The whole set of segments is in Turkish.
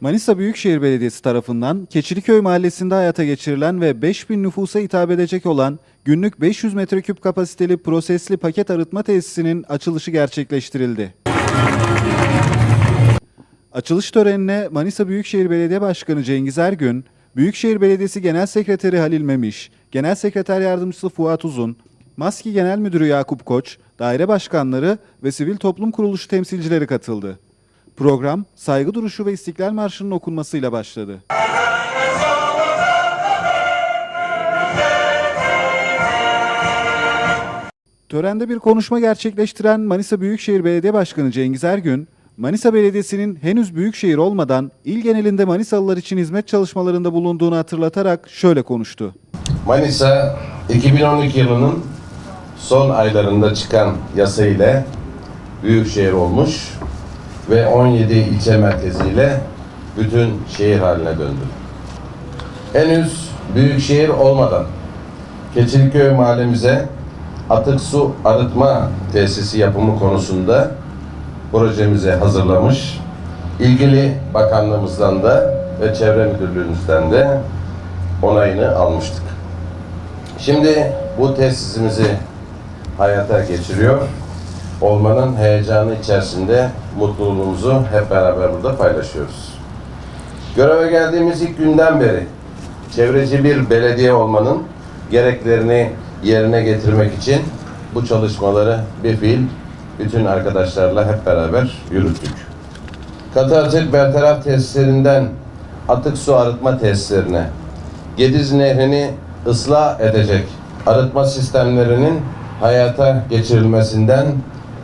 Manisa Büyükşehir Belediyesi tarafından Keçiliköy Mahallesi'nde hayata geçirilen ve 5000 nüfusa hitap edecek olan günlük 500 metreküp kapasiteli prosesli paket arıtma tesisinin açılışı gerçekleştirildi. Açılış törenine Manisa Büyükşehir Belediye Başkanı Cengiz Ergün, Büyükşehir Belediyesi Genel Sekreteri Halil Memiş, Genel Sekreter Yardımcısı Fuat Uzun, Maski Genel Müdürü Yakup Koç, daire başkanları ve sivil toplum kuruluşu temsilcileri katıldı. Program, saygı duruşu ve İstiklal Marşı'nın okunmasıyla başladı. Törende bir konuşma gerçekleştiren Manisa Büyükşehir Belediye Başkanı Cengiz Ergün, Manisa Belediyesi'nin henüz büyükşehir olmadan il genelinde Manisalılar için hizmet çalışmalarında bulunduğunu hatırlatarak şöyle konuştu. Manisa 2012 yılının son aylarında çıkan yasa ile büyükşehir olmuş ve 17 ilçe merkeziyle bütün şehir haline döndü. Henüz büyükşehir olmadan Keçiliköy mahallemize atık su arıtma tesisi yapımı konusunda projemizi hazırlamış. İlgili bakanlığımızdan da ve çevre müdürlüğümüzden de onayını almıştık. Şimdi bu tesisimizi hayata geçiriyor. Olmanın heyecanı içerisinde mutluluğumuzu hep beraber burada paylaşıyoruz. Göreve geldiğimiz ilk günden beri çevreci bir belediye olmanın gereklerini yerine getirmek için bu çalışmaları bir fiil bütün arkadaşlarla hep beraber yürüttük. Katı atık bertaraf tesislerinden atık su arıtma tesislerine, Gediz Nehri'ni ıslah edecek arıtma sistemlerinin hayata geçirilmesinden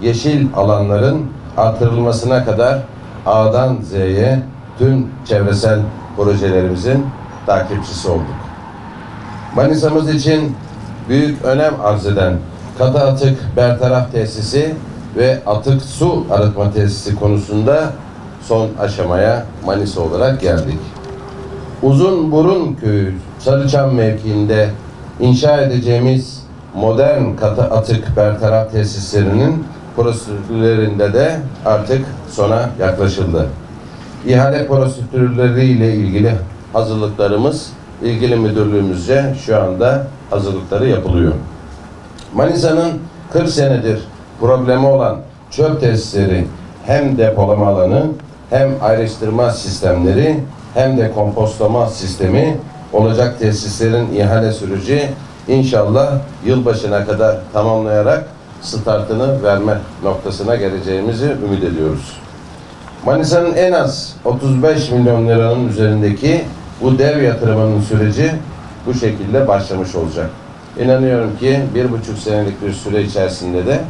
yeşil alanların artırılmasına kadar A'dan Z'ye tüm çevresel projelerimizin takipçisi olduk. Manisa'mız için büyük önem arz eden katı atık bertaraf tesisi ve atık su arıtma tesisi konusunda son aşamaya Manisa olarak geldik. Uzun Burun Köyü Sarıçam mevkiinde inşa edeceğimiz modern katı atık bertaraf tesislerinin prosedürlerinde de artık sona yaklaşıldı. İhale prosedürleriyle ilgili hazırlıklarımız ilgili müdürlüğümüzce şu anda hazırlıkları yapılıyor. Manisa'nın 40 senedir problemi olan çöp tesisleri hem depolama alanı hem ayrıştırma sistemleri hem de kompostlama sistemi olacak tesislerin ihale süreci inşallah yılbaşına kadar tamamlayarak startını verme noktasına geleceğimizi ümit ediyoruz. Manisa'nın en az 35 milyon liranın üzerindeki bu dev yatırımının süreci bu şekilde başlamış olacak. İnanıyorum ki bir buçuk senelik bir süre içerisinde de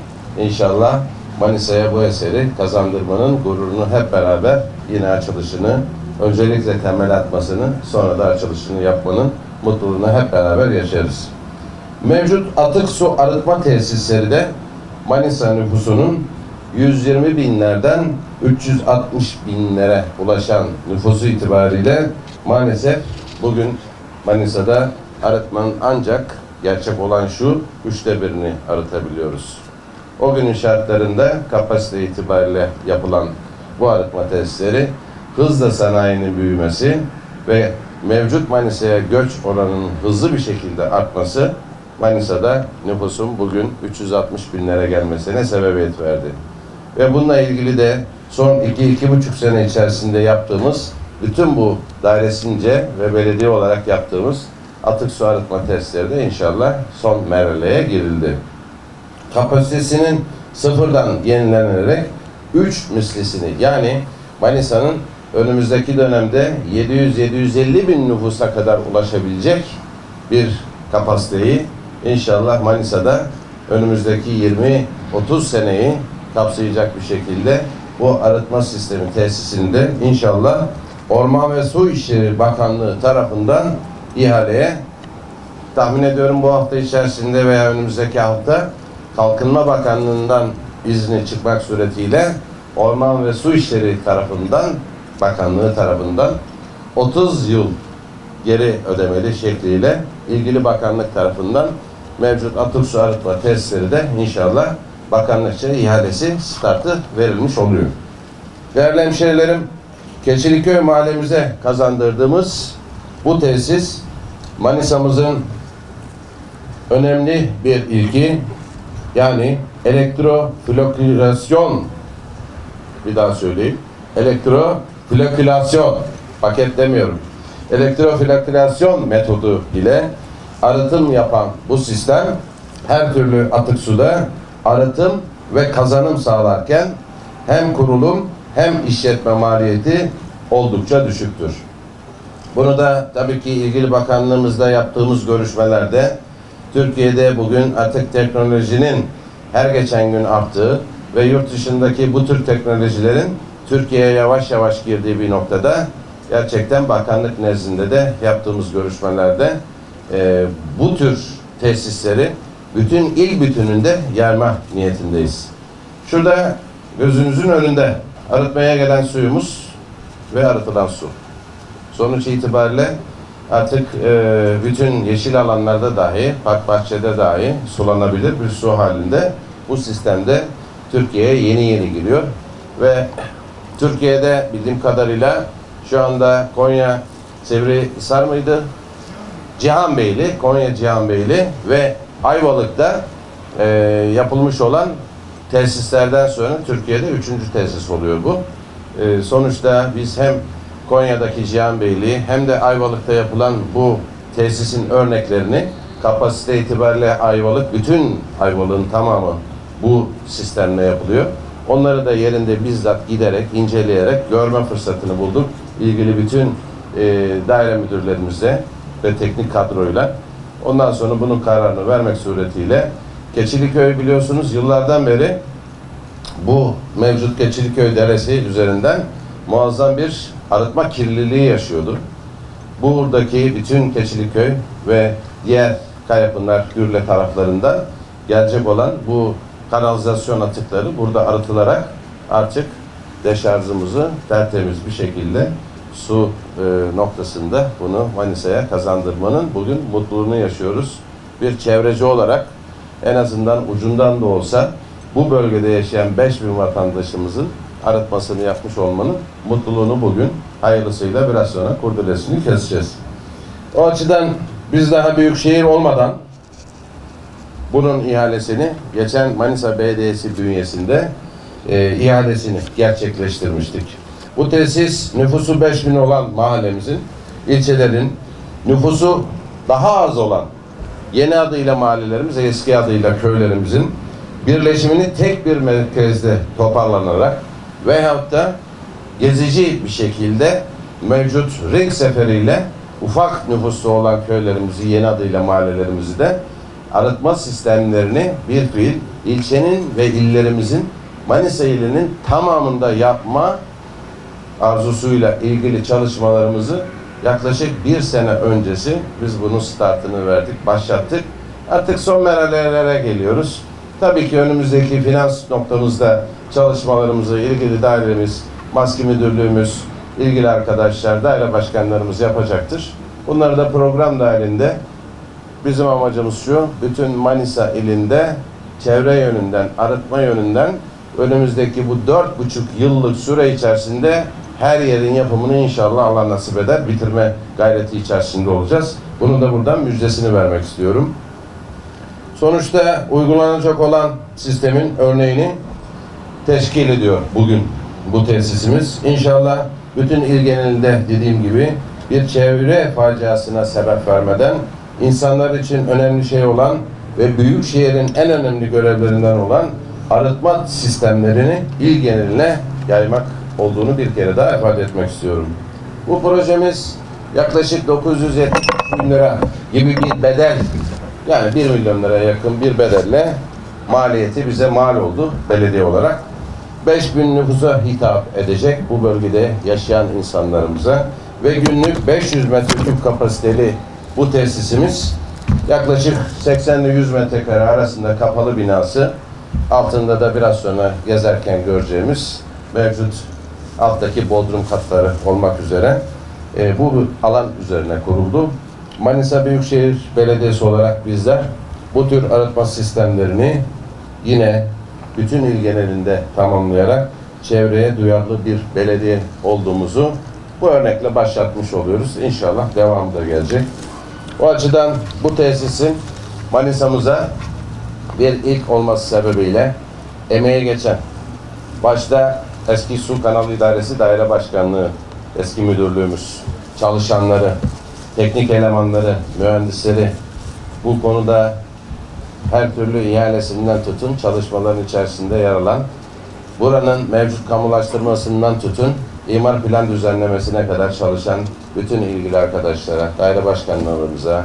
inşallah Manisa'ya bu eseri kazandırmanın gururunu hep beraber yine açılışını, öncelikle temel atmasını, sonra da açılışını yapmanın mutluluğunu hep beraber yaşarız. Mevcut atık su arıtma tesisleri de Manisa nüfusunun 120 binlerden 360 binlere ulaşan nüfusu itibariyle maalesef bugün Manisa'da arıtmanın ancak gerçek olan şu üçte birini arıtabiliyoruz. O günün şartlarında kapasite itibariyle yapılan bu arıtma tesisleri hızla sanayinin büyümesi ve mevcut Manisa'ya göç oranının hızlı bir şekilde artması Manisa'da nüfusun bugün 360 binlere gelmesine sebebiyet verdi. Ve bununla ilgili de son 2-2,5 sene içerisinde yaptığımız bütün bu dairesince ve belediye olarak yaptığımız atık su arıtma testleri de inşallah son merhaleye girildi. Kapasitesinin sıfırdan yenilenerek 3 mislisini yani Manisa'nın önümüzdeki dönemde 700-750 bin nüfusa kadar ulaşabilecek bir kapasiteyi inşallah Manisa'da önümüzdeki 20-30 seneyi kapsayacak bir şekilde bu arıtma sistemi tesisinde inşallah Orman ve Su İşleri Bakanlığı tarafından ihaleye tahmin ediyorum bu hafta içerisinde veya önümüzdeki hafta Kalkınma Bakanlığı'ndan izni çıkmak suretiyle Orman ve Su İşleri tarafından bakanlığı tarafından 30 yıl geri ödemeli şekliyle ilgili bakanlık tarafından mevcut atık su arıtma tesisleri de inşallah bakanlıkça ihalesi startı verilmiş oluyor. Değerli hemşehrilerim, Keçiliköy mahallemize kazandırdığımız bu tesis Manisa'mızın önemli bir ilki yani elektroflokülasyon bir daha söyleyeyim. Elektroflokülasyon paketlemiyorum. Elektroflokülasyon metodu ile arıtım yapan bu sistem her türlü atık suda arıtım ve kazanım sağlarken hem kurulum hem işletme maliyeti oldukça düşüktür. Bunu da tabii ki ilgili bakanlığımızla yaptığımız görüşmelerde Türkiye'de bugün artık teknolojinin her geçen gün arttığı ve yurt dışındaki bu tür teknolojilerin Türkiye'ye yavaş yavaş girdiği bir noktada gerçekten bakanlık nezdinde de yaptığımız görüşmelerde e, bu tür tesisleri bütün il bütününde yayma niyetindeyiz. Şurada gözünüzün önünde arıtmaya gelen suyumuz ve arıtılan su. Sonuç itibariyle artık e, bütün yeşil alanlarda dahi, park bahçede dahi sulanabilir bir su halinde bu sistemde Türkiye'ye yeni yeni giriyor ve Türkiye'de bildiğim kadarıyla şu anda Konya Sivrihisar mıydı? Cihanbeyli, Konya Cihanbeyli ve Ayvalık'ta e, yapılmış olan tesislerden sonra Türkiye'de üçüncü tesis oluyor bu. E, sonuçta biz hem Konya'daki Cihanbeyli hem de Ayvalık'ta yapılan bu tesisin örneklerini kapasite itibariyle Ayvalık, bütün Ayvalık'ın tamamı bu sistemle yapılıyor. Onları da yerinde bizzat giderek, inceleyerek görme fırsatını bulduk. İlgili bütün e, daire müdürlerimizle ve teknik kadroyla. Ondan sonra bunun kararını vermek suretiyle Keçiliköy biliyorsunuz yıllardan beri bu mevcut Keçiliköy Deresi üzerinden muazzam bir arıtma kirliliği yaşıyordu. Buradaki bütün Keçiliköy ve diğer Kayapınar, Gürle taraflarında gelecek olan bu kanalizasyon atıkları burada arıtılarak artık deşarjımızı tertemiz bir şekilde su e, noktasında bunu Manisa'ya kazandırmanın bugün mutluluğunu yaşıyoruz. Bir çevreci olarak en azından ucundan da olsa bu bölgede yaşayan 5000 vatandaşımızın arıtmasını yapmış olmanın mutluluğunu bugün hayırlısıyla biraz sonra kurdelesini keseceğiz. O açıdan biz daha büyük şehir olmadan bunun ihalesini geçen Manisa Belediyesi bünyesinde e, ihalesini gerçekleştirmiştik. Bu tesis nüfusu 5000 olan mahallemizin, ilçelerin nüfusu daha az olan yeni adıyla mahallelerimiz, eski adıyla köylerimizin birleşimini tek bir merkezde toparlanarak veyahut da gezici bir şekilde mevcut ring seferiyle ufak nüfuslu olan köylerimizi, yeni adıyla mahallelerimizi de arıtma sistemlerini bir fiil ilçenin ve illerimizin Manisa ilinin tamamında yapma arzusuyla ilgili çalışmalarımızı yaklaşık bir sene öncesi biz bunun startını verdik, başlattık. Artık son merhalelere geliyoruz. Tabii ki önümüzdeki finans noktamızda çalışmalarımızı ilgili dairemiz, maske müdürlüğümüz, ilgili arkadaşlar, daire başkanlarımız yapacaktır. Bunları da program dahilinde bizim amacımız şu, bütün Manisa ilinde çevre yönünden, arıtma yönünden önümüzdeki bu dört buçuk yıllık süre içerisinde her yerin yapımını inşallah Allah nasip eder bitirme gayreti içerisinde olacağız. Bunun da buradan müjdesini vermek istiyorum. Sonuçta uygulanacak olan sistemin örneğini teşkil ediyor bugün bu tesisimiz. İnşallah bütün il genelinde dediğim gibi bir çevre faciasına sebep vermeden insanlar için önemli şey olan ve büyük şehrin en önemli görevlerinden olan arıtma sistemlerini il geneline yaymak olduğunu bir kere daha ifade etmek istiyorum. Bu projemiz yaklaşık 970 bin lira gibi bir bedel yani 1 milyon liraya yakın bir bedelle maliyeti bize mal oldu belediye olarak. 5000 nüfusa hitap edecek bu bölgede yaşayan insanlarımıza ve günlük 500 metreküp kapasiteli bu tesisimiz yaklaşık 80 ile 100 metrekare arasında kapalı binası altında da biraz sonra gezerken göreceğimiz mevcut alttaki bodrum katları olmak üzere e, bu alan üzerine kuruldu. Manisa Büyükşehir Belediyesi olarak bizler bu tür arıtma sistemlerini yine bütün il genelinde tamamlayarak çevreye duyarlı bir belediye olduğumuzu bu örnekle başlatmış oluyoruz. İnşallah devamı da gelecek. O açıdan bu tesisin Manisa'mıza bir ilk olması sebebiyle emeğe geçen, başta eski Su Kanalı İdaresi Daire Başkanlığı, eski müdürlüğümüz, çalışanları, teknik elemanları, mühendisleri bu konuda her türlü ihalesinden tutun çalışmaların içerisinde yer alan, buranın mevcut kamulaştırmasından tutun imar plan düzenlemesine kadar çalışan bütün ilgili arkadaşlara, daire başkanlarımıza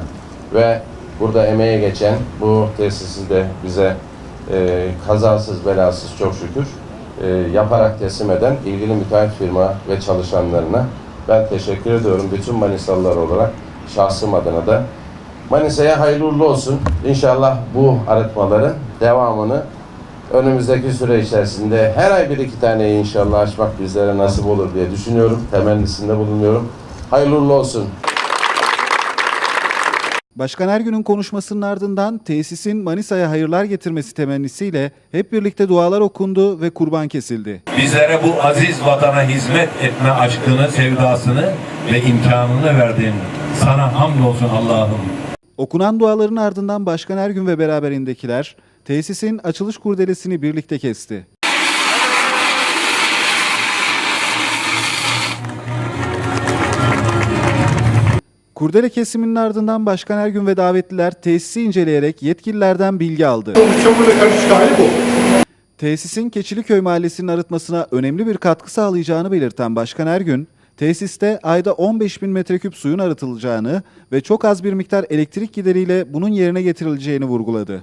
ve burada emeğe geçen bu tesisi de bize e, kazasız belasız çok şükür e, yaparak teslim eden ilgili müteahhit firma ve çalışanlarına ben teşekkür ediyorum. Bütün Manisalılar olarak şahsım adına da Manisa'ya hayırlı uğurlu olsun. İnşallah bu arıtmaların devamını önümüzdeki süre içerisinde her ay bir iki tane inşallah açmak bizlere nasip olur diye düşünüyorum. Temennisinde bulunuyorum. Hayırlı uğurlu olsun. Başkan Ergün'ün konuşmasının ardından tesisin Manisa'ya hayırlar getirmesi temennisiyle hep birlikte dualar okundu ve kurban kesildi. Bizlere bu aziz vatana hizmet etme aşkını, sevdasını ve imkanını verdin. Sana hamdolsun Allah'ım. Okunan duaların ardından Başkan Ergün ve beraberindekiler tesisin açılış kurdelesini birlikte kesti. Kurdele kesiminin ardından Başkan Ergün ve davetliler tesisi inceleyerek yetkililerden bilgi aldı. Tesisin Keçiliköy Mahallesi'nin arıtmasına önemli bir katkı sağlayacağını belirten Başkan Ergün, tesiste ayda 15 bin metreküp suyun arıtılacağını ve çok az bir miktar elektrik gideriyle bunun yerine getirileceğini vurguladı.